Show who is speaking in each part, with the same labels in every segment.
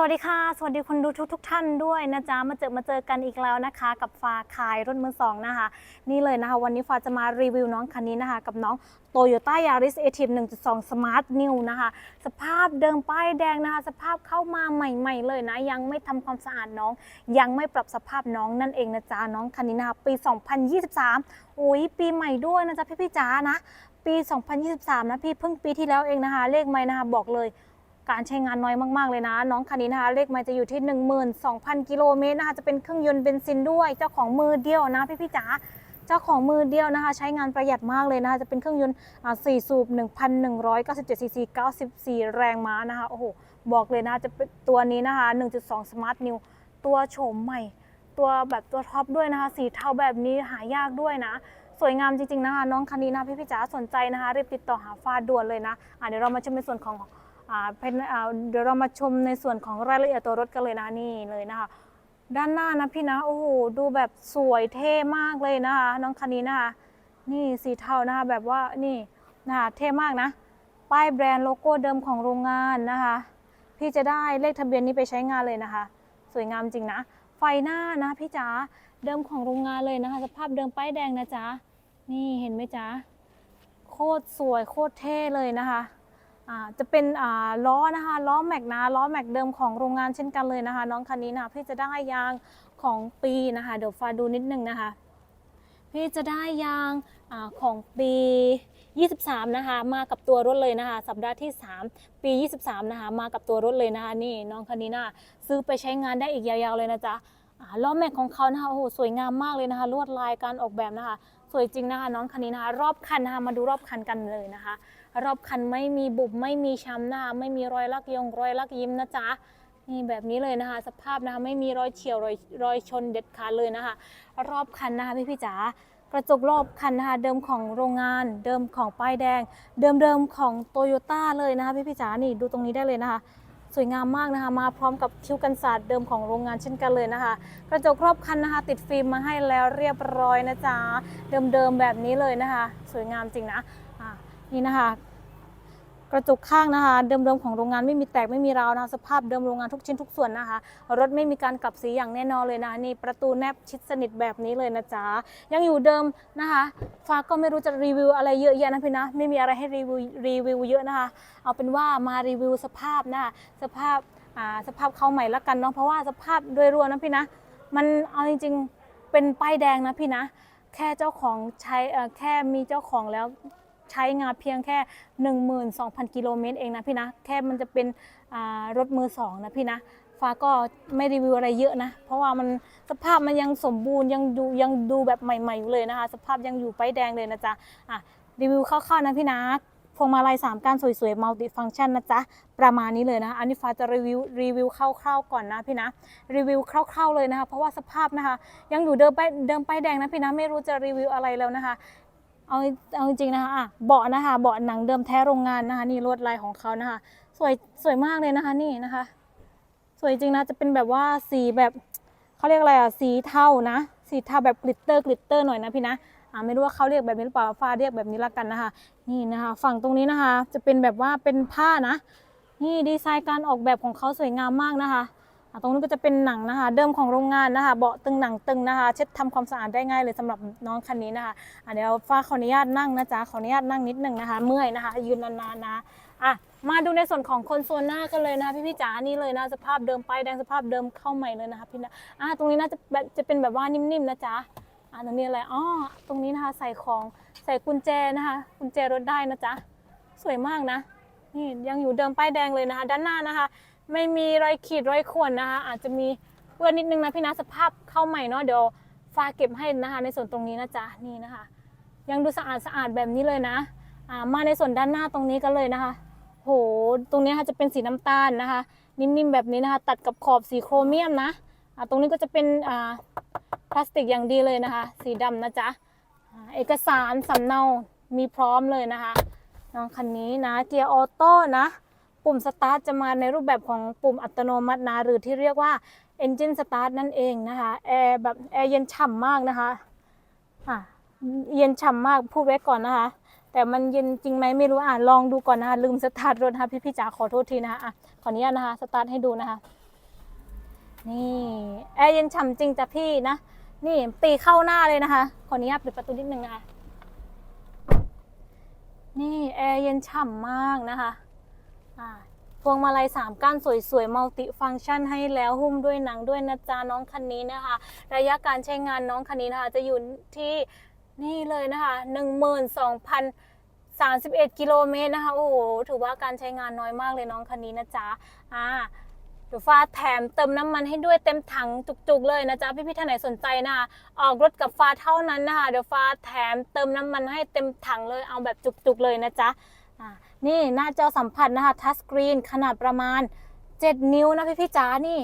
Speaker 1: สวัสดีค่ะ สวัสดีคนดูทุกทุกท่านด้วยนะจ๊ะ มาเจอมาเจอกันอีกแล้วนะคะ กับฟ้าขายรถมือสองนะคะ นี่เลยนะคะ วันนี้ฟ้าจะมารีวิวน้องคันนี้นะคะ กับน้อง Toyota Yaris a t i v 1.2 Smart New นะคะ สภาพเดิมป้ายแดงนะคะ สภาพเข้ามาใหม่ ๆ เลยนะ ยังไม่ทำความสะอาดน้อง ยังไม่ปรับสภาพน้องนั่นเองนะจ๊ะ น้องคันนี้นะคะ ปี 2023โอ้ยปีใหม่ด้วยนะจ๊ะพี่ๆจ๋านะ ปี 2023 นะพี่เพิ่งปีที่แล้วเองนะคะ เลขไม่นะคะบอกเลย การใช้งานน้อยมากๆเลยนะ น้องคันนี้นะคะเลขไมล์จะอยู่ที่ 12,000 กิโลเมตรนะคะจะเป็นเครื่องยนต์เบนซินด้วย เจ้าของมือเดียวนะพี่พี่จ๋าเจ้าของมือเดียวนะคะ ใช้งานประหยัดมากเลยนะคะจะเป็นเครื่องยนต์อ่า4สูบ 1,197 ซีซี 94 แรงม้านะคะโอ้โหบอกเลยนะจะเป็นตัวนี้นะคะ 1.2 Smart New ตัวโฉมใหม่ ตัวแบบตัวท็อปด้วยนะคะ สีเทาแบบนี้หายากด้วยนะ สวยงามจริงๆนะคะ น้องคันนี้นะพี่พี่จ๋าสนใจนะคะรีบติดต่อหาฟ้าด่วนเลยนะะเดี๋ยวเรามาชมในส่วนของ เป็นเดี๋ยวเรามาชมในส่วนของรายละเอียดตัวรถกันเลยนะนี่เลยนะคะ ด้านหน้านะพี่นะโอ้โหดูแบบสวยเท่มากเลยนะคะน้องคันนี้นะคะนี่สีเทานะคะแบบว่านี่นะคะเท่มากนะ ป้ายแบรนด์โลโก้เดิมของโรงงานนะคะ พี่จะได้เลขทะเบียนนี้ไปใช้งานเลยนะคะ สวยงามจริงนะ ไฟหน้านะพี่จ๋าเดิมของโรงงานเลยนะคะ สภาพเดิมป้ายแดงนะจ๊ะนี่เห็นไหมจ๊ะโคตรสวยโคตรเท่เลยนะคะ จะเป็นล้อนะคะล้อแม็กนะล้อแม็กเดิมของโรงงานเช่นกันเลยนะคะ น้องคันนี้นะพี่จะได้ยางของปีนะคะ เดี๋ยวฟ้าดูนิดนึงนะคะ พี่จะได้ยางอของปี 23 นะคะ มากับตัวรถเลยนะคะ สัปดาห์ที่ 3 ปี 23 นะคะ มากับตัวรถเลยนะคะ นี่น้องคันนี้นะซื้อไปใช้งานได้อีกยาวๆเลยนะจ๊ะล้อแม็กของเขานะคะโอ้โหสวยงามมากเลยนะคะ ลวดลายการออกแบบนะคะ สวยจริงนะคะ น้องคันนี้นะคะ รอบคันนะคะมาดูรอบคันกันเลยนะคะ รอบคันไม่มีบุบไม่มีช้ำนะคะไม่มีรอยลักยงรอยลักยิ้มนะจ๊ะนี่แบบนี้เลยนะคะ สภาพนะคะไม่มีรอยเฉียวรอยรอยชนเด็ดขาดเลยนะคะ รอบคันนะคะพี่พี่จ๋ากระจกรอบคันนะคะเดิมของโรงงาน เดิมของป้ายแดง เดิมเดิมของโตโยต้าเลยนะคะพี่พี่จ๋านี่ดูตรงนี้ได้เลยนะคะ สวยงามมากนะคะ มาพร้อมกับคิ้วกันศาสตร์เดิมของโรงงานเช่นกันเลยนะคะ กระจกรอบคันนะคะ ติดฟิล์มมาให้แล้วเรียบร้อยนะจ๊ะเดิมๆแบบนี้เลยนะคะ สวยงามจริงนะ นี่นะคะ กระจกข้างนะคะ เดิมๆของโรงงานไม่มีแตกไม่มีราวนะสภาพเดิมโรงงานทุกชิ้นทุกส่วนนะคะ รถไม่มีการกลับสีอย่างแน่นอนเลยนะนี่ประตูแนบชิดสนิทแบบนี้เลยนะจ๊ะยังอยู่เดิมนะคะฟ้าก็ไม่รู้จะรีวิวอะไรเยอะแยะนะพี่นะไม่มีอะไรให้รีวิวรีวิวเยอะนะคะ เอาเป็นว่ามารีวิวสภาพนะคะสภาพอ่าสภาพเขาใหม่ละกันเนาะเพราะว่าสภาพโดยรวมนะพี่นะ มันเอาจริงๆเป็นป้ายแดงนะพี่นะ แค่เจ้าของใช้แค่มีเจ้าของแล้ว ใช้งานเพียงแค่ 12,000 กิโลเมตรเองนะพี่นะ แค่มันจะเป็นรถมือสองนะพี่นะ ฟ้าก็ไม่รีวิวอะไรเยอะนะ เพราะว่ามันสภาพมันยังสมบูรณ์ยังดูยังดูแบบใหม่ๆอยู่เลยนะคะ สภาพยังอยู่ไปแดงเลยนะจ๊ะอะรีวิวคร่าวๆนะพี่นะพวงมาลัย3กานสวยๆมัลติฟังก์ชันนะจ๊ะ ประมาณนี้เลยนะคะอันนี้ฟ้าจะรีวิวรีวิวคร่าวๆก่อนนะพี่นะ รีวิวคร่าวๆเลยนะคะ เพราะว่าสภาพนะคะ ยังอยู่เดิมป้ายเดิมป้ายแดงนะพี่นะ ไม่รู้จะรีวิวอะไรแล้วนะคะ เอาเอาจริงๆนะคะอะเบาะนะคะเบาะหนังเดิมแท้โรงงานนะคะ นี่ลวดลายของเขานะคะ สวยสวยมากเลยนะคะนี่นะคะ สวยจริงนะจะเป็นแบบว่าสีแบบเขาเรียกอะไรอะสีเทานะ สีเทาแบบกลิตเตอร์กลิตเตอร์หน่อยนะพี่นะอ่าไม่รู้ว่าเขาเรียกแบบนี้หรือเปล่าฟ้าเรียกแบบนี้ละกันนะคะ นี่นะคะ ฝั่งตรงนี้นะคะ จะเป็นแบบว่าเป็นผ้านะ นี่ดีไซน์การออกแบบของเขาสวยงามมากนะคะอะ ตรงนี้นก็จะเป็นหนังนะคะ เดิมของโรงงานนะคะ เบาะตึงหนังตึงนะคะ เช็ดทำความสะอาดได้ง่ายเลยสำหรับน้องคันนี้นะคะะเดี๋ยวฟ้าขออนุญาตนั่งนะจ๊ะขออนุญาตนั่งนิดหนึ่งนะคะ เมื่อยนะคะ ยืนนานๆนะอะมาดูในส่วนของคอนโซลหน้ากันเลยนะพี่พี่จ๋านี่เลยนะสภาพเดิมป้ายแดงสภาพเดิมเข้าใหม่เลยนะคะพี่นะอะตรงนี้น่าจะแบบจะเป็นแบบว่านิ่มๆนะจ๊ะอะตรงนี้อะไรอ๋อตรงนี้นะคะใส่ของใส่กุญแจนะคะ กุญแจรถได้นะจ๊ะสวยมากนะนี่ยังอยู่เดิมป้ายแดงเลยนะคะ ด้านหน้านะคะ ไม่มีรอยขีดรอยข่วนนะคะ อาจจะมีเปื้อนนิดนึงนะพี่นะสภาพเข้าใหม่เนาะเดี๋ยวฟ้าเก็บให้นะคะ ในส่วนตรงนี้นะจ๊ะนี่นะคะ ยังดูสะอาดสะอาดแบบนี้เลยนะอ่ามาในส่วนด้านหน้าตรงนี้กันเลยนะคะ โหตรงนี้ค่ะจะเป็นสีน้ำตาลนะคะ นิ่มๆแบบนี้นะคะ ตัดกับขอบสีโครเมียมนะอ่าตรงนี้ก็จะเป็นอ่าพลาสติกอย่างดีเลยนะคะ สีดำนะจ๊ะเอกสารสำเนามีพร้อมเลยนะคะน้องคันนี้นะเกียร์ออโต้นะ ปุ่มสตาร์ทจะมาในรูปแบบของปุ่มอัตโนมัตินะหรือที่เรียกว่า Engine Start นั่นเองนะคะแอร์แบบแอร์เย็นฉ่ำมากนะคะอะเย็นฉ่ำมากพูดไว้ก่อนนะคะ แต่มันเย็นจริงไหมไม่รู้อะลองดูก่อนนะคะลืมสตาร์ทรถนะคะพี่พี่จ๋าขอโทษทีนะคะอะขออนุญาตนะคะสตาร์ทให้ดูนะคะ นี่แอร์เย็นฉ่ำจริงจ้ะพี่นะนี่ตีเข้าหน้าเลยนะคะขออนุญาตปิดประตูนิดนึงนะคะนี่แอร์เย็นฉ่ำมากนะคะ พวงมาลัยสามก้านสวยๆมัลติฟังก์ชันให้แล้วหุ้มด้วยหนังด้วยนะจ๊ะน้องคันนี้นะคะ ระยะการใช้งานน้องคันนี้นะคะจะอยู่ที่นี่เลยนะคะ12,031กิโลเมตรนะคะโอ้โหถือว่าการใช้งานน้อยมากเลยน้องคันนี้นะจ๊ะอ่าเดี๋ยวฟ้าแถมเติมน้ำมันให้ด้วยเต็มถังจุกๆเลยนะจ๊ะพี่พี่ๆท่านไหนสนใจนะคะออกรถกับฟ้าเท่านั้นนะคะเดี๋ยวฟ้าแถมเติมน้ำมันให้เต็มถังเลยเอาแบบจุกๆเลยนะจ๊ะอ่า นี่หน้าจอสัมผัสนะคะทัชสกรีนขนาดประมาณ 7 นิ้วนะพี่พี่จ๋านี่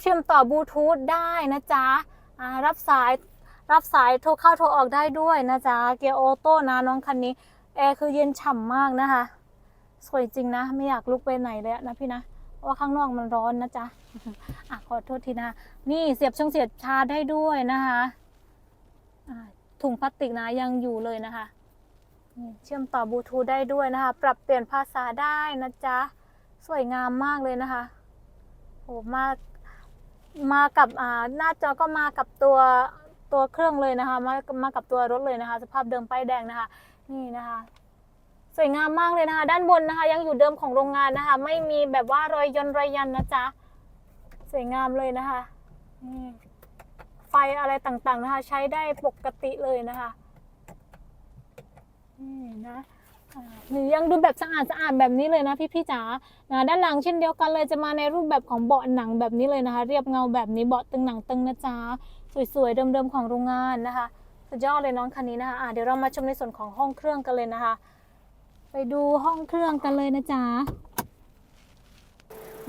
Speaker 1: เชื่อมต่อบลูทูธได้นะจ๊ะรับสายรับสายโทรเข้าโทรออกได้ด้วยนะจ๊ะเกียร์ออโต้นะน้องคันนี้แอร์คือเย็นฉ่ำมากนะคะ สวยจริงนะ ไม่อยากลุกไปไหนเลยนะพี่นะว่าข้างนอกมันร้อนนะจ๊ะอะขอโทษทีนะนี่เสียบช่องเสียบชาร์จได้ด้วยนะคะถุงพลาสติกนะยังอยู่เลยนะคะ เชื่อมต่อบลูทูธได้ด้วยนะคะ ปรับเปลี่ยนภาษาได้นะจ๊ะ สวยงามมากเลยนะคะโอ้มามากับอ่าหน้าจอก็มากับตัวตัวเครื่องเลยนะคะ มามากับตัวรถเลยนะคะ สภาพเดิมป้ายแดงนะคะ นี่นะคะ สวยงามมากเลยนะคะ ด้านบนนะคะ ยังอยู่เดิมของโรงงานนะคะ ไม่มีแบบว่ารอยยนรอยยันนะจ๊ะสวยงามเลยนะคะนี่ไฟอะไรต่างๆนะคะ ใช้ได้ปกติเลยนะคะ นี่นะหรือยังดูแบบสะอาดสะอาดแบบนี้เลยนะพี่พี่จ๋านะด้านหลังเช่นเดียวกันเลยจะมาในรูปแบบของเบาะหนังแบบนี้เลยนะคะ เรียบเงาแบบนี้เบาะตึงหนังตึงนะจ๊ะสวยๆเดิมๆของโรงงานนะคะสุดยอดเลยน้องคันนี้นะคะะเดี๋ยวเรามาชมในส่วนของห้องเครื่องกันเลยนะคะ ไปดูห้องเครื่องกันเลยนะจ๊ะ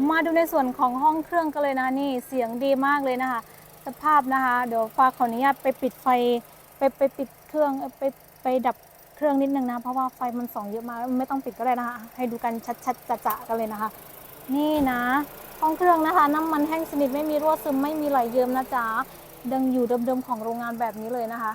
Speaker 1: มาดูในส่วนของห้องเครื่องกันเลยนะนี่เสียงดีมากเลยนะคะ สภาพนะคะ เดี๋ยวฟ้าขออนุญาตไปปิดไฟไปไปปิดเครื่องไปไปดับ เครื่องนิดนึงนะ เพราะว่าไฟมันส่องเยอะมากไม่ต้องปิดก็ได้นะคะ ให้ดูกันชัดๆจะๆกันเลยนะคะ นี่นะห้องเครื่องนะคะ น้ำมันแห้งสนิทไม่มีรั่วซึมไม่มีไหลเยิ้มนะจ๊ะดังอยู่เดิมๆของโรงงานแบบนี้เลยนะคะ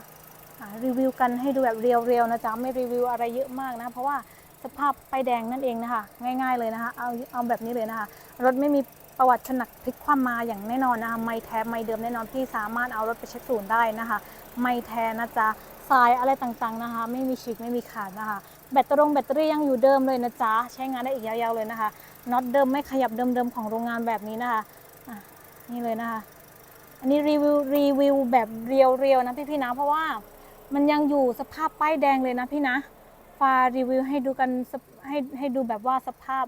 Speaker 1: รีวิวกันให้ดูแบบเรียวๆนะจ๊ะไม่รีวิวอะไรเยอะมากนะ เพราะว่าสภาพป้ายแดงนั่นเองนะคะ ง่าย ๆเลยนะคะ เอาเอาแบบนี้เลยนะคะ รถไม่มี ประวัติชนักพลิกคว่ำมาอย่างแน่นอนนะคะไม่แท้ไม่เดิมแน่นอนพี่สามารถเอารถไปเช็คศูนย์ได้นะคะ ไม่แท้นะจ๊ะทรายอะไรต่างๆนะคะ ไม่มีฉีกไม่มีขาดนะคะ แบตเตอรี่แบตเตอรี่ยังอยู่เดิมเลยนะจ๊ะใช้งานได้อีกยาวๆเลยนะคะน็อตเดิมไม่ขยับเดิมๆของโรงงานแบบนี้นะคะะนี่เลยนะคะ อันนี้รีวิวรีวิวแบบเรียวๆนะพี่ๆนะเพราะว่ามันยังอยู่สภาพป้ายแดงเลยนะพี่นะ ฟารีวิวให้ดูกันให้ให้ดูแบบว่าสภาพ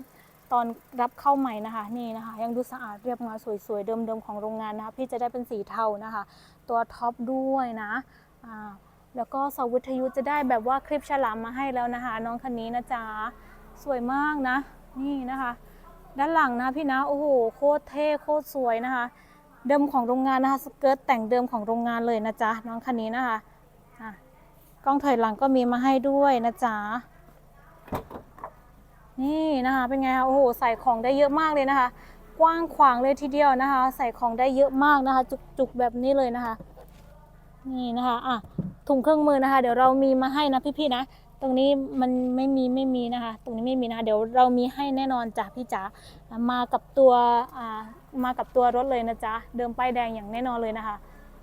Speaker 1: ตอนรับเข้าใหม่นะคะนี่นะคะ ยังดูสะอาดเรียบงามสวยๆ เดิมๆของโรงงานนะคะ พี่จะได้เป็นสีเทานะคะ ตัวท็อปด้วยนะอ่าแล้วก็เสาวิทยุจะได้แบบว่าคลิปฉลามมาให้แล้วนะคะ น้องคันนี้นะจ๊ะสวยมากนะ นี่นะคะ ด้านหลังนะพี่นะโอ้โหโคตรเท่โคตรสวยนะคะ เดิมของโรงงานนะคะสเกิร์ตแต่งเดิมของโรงงานเลยนะจ๊ะน้องคันนี้นะคะอะกล้องถอยหลังก็มีมาให้ด้วยนะจ๊ะ นี่นะคะเป็นไงคะโอ้โหใส่ของได้เยอะมากเลยนะคะ กว้างขวางเลยทีเดียวนะคะ ใส่ของได้เยอะมากนะคะ จุกๆแบบนี้เลยนะคะ นี่นะคะอะถุงเครื่องมือนะคะ เดี๋ยวเรามีมาให้นะพี่ๆนะตรงนี้มันไม่มีไม่มีนะคะ ตรงนี้ไม่มีนะคะเดี๋ยวเรามีให้แน่นอนจ้ะพี่จ๋ามากับตัวอ่ามากับตัวรถเลยนะจ๊ะเดิมป้ายแดงอย่างแน่นอนเลยนะคะ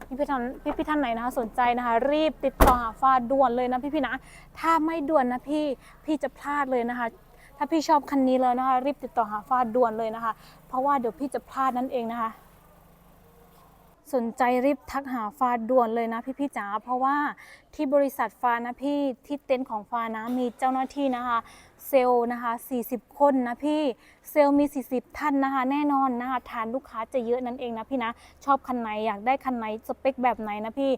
Speaker 1: พี่พี่ท่านพี่พี่ท่านไหนนะคะสนใจนะคะ รีบติดต่อหาฟ้าด่วนเลยนะพี่พี่นะถ้าไม่ด่วนนะพี่พี่จะพลาดเลยนะคะ ถ้าพี่ชอบคันนี้แล้วนะคะ รีบติดต่อหาฟ้าด่วนเลยนะคะ เพราะว่าเดี๋ยวพี่จะพลาดนั่นเองนะคะ สนใจรีบทักหาฟ้าด่วนเลยนะพี่พี่จ๋าเพราะว่าที่บริษัทฟ้านะพี่ที่เต็นท์ของฟ้านะมีเจ้าหน้าที่นะคะ เซลล์นะคะ 40 คนนะพี่เซลล์มี 40 ท่านนะคะ แน่นอนนะคะฐานลูกค้าจะเยอะนั่นเองนะพี่นะชอบคันไหนอยากได้คันไหนสเปคแบบไหนนะพี่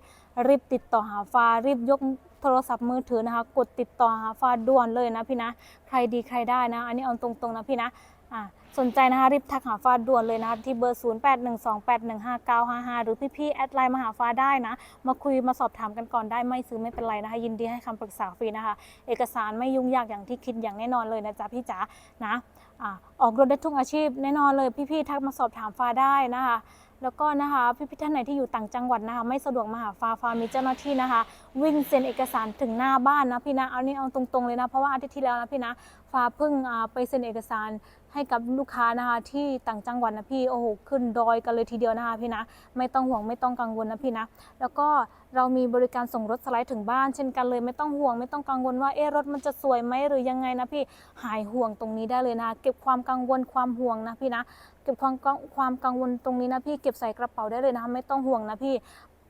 Speaker 1: รีบติดต่อหาฟ้ารีบยก โทรศัพท์มือถือนะคะ กดติดต่อหาฟ้าด่วนเลยนะพี่นะ ใครดีใครได้นะ อันนี้เอาตรงๆนะพี่นะอะสนใจนะคะรีบทักหาฟ้าด่วนเลยนะคะที่เบอร์ 0812815955 หรือพี่ๆแอดไลน์มาหาฟ้าได้นะ มาคุยมาสอบถามกันก่อนได้ไม่ซื้อไม่เป็นไรนะคะ ยินดีให้คำปรึกษาฟรีนะคะ เอกสารไม่ยุ่งยากอย่างที่คิดอย่างแน่นอนเลยนะจ๊ะพี่จ๋านะอะออกรถได้ทุกอาชีพแน่นอนเลยพี่ๆทักมาสอบถามฟ้าได้นะคะ แล้วก็นะคะพี่ๆท่านไหนที่อยู่ต่างจังหวัดนะคะ ไม่สะดวกมาหาฟ้าฟ้ามีเจ้าหน้าที่นะคะ วิ่งเซ็นเอกสารถึงหน้าบ้านนะพี่นะเอานี่เอาตรงๆเลยนะเพราะว่าอาทิตย์ที่แล้วนะพี่นะฟ้าเพิ่งไปเซ็นเอกสาร ให้กับลูกค้านะคะ ที่ต่างจังหวัดนะพี่โอ้โหขึ้นดอยกันเลยทีเดียวนะคะพี่นะไม่ต้องห่วงไม่ต้องกังวลนะพี่นะแล้วก็เรามีบริการส่งรถสไลด์ถึงบ้านเช่นกันเลยไม่ต้องห่วงไม่ต้องกังวลว่าเอ๊รถมันจะสวยไหมหรือยังไงนะพี่หายห่วงตรงนี้ได้เลยนะคะเก็บความกังวลความห่วงนะพี่นะเก็บความกังความกังวลตรงนี้นะพี่เก็บใส่กระเป๋าได้เลยนะคะไม่ต้องห่วงนะพี่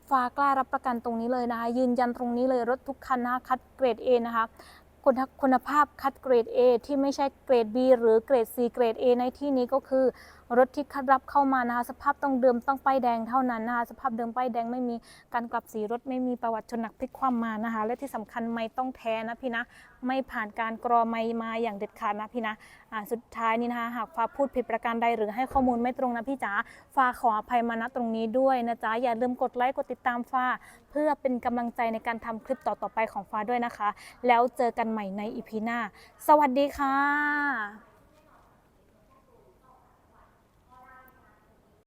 Speaker 1: ฟ้ากล้ารับประกันตรงนี้เลยนะคะยืนยันตรงนี้เลยรถทุกคันนะคะคัดเกรด A นะคะ คุณคุณภาพคัดเกรด A ที่ไม่ใช่เกรด B หรือเกรด C เกรด A ในที่นี้ก็คือ รถที่คัดรับเข้ามานะคะสภาพต้องเดิมต้องป้ายแดงเท่านั้นนะคะสภาพเดิมป้ายแดงไม่มีการกลับสีรถไม่มีประวัติชนหนักพลิกคว่ำมานะคะ และที่สำคัญไม่ต้องแท้นะพี่นะไม่ผ่านการกรอไม่มาอย่างเด็ดขาดนะพี่นะสุดท้ายนี้นะคะหากฟ้าพูดผิดประการใดหรือให้ข้อมูลไม่ตรงนะพี่จ๋าฟ้าขออภัยมาณตรงนี้ด้วยนะจ๊ะอย่าลืมกดไลค์กดติดตามฟ้า เพื่อเป็นกำลังใจในการทำคลิปต่อๆไปของฟ้าด้วยนะคะ แล้วเจอกันใหม่ในอีพีหน้า สวัสดีค่ะ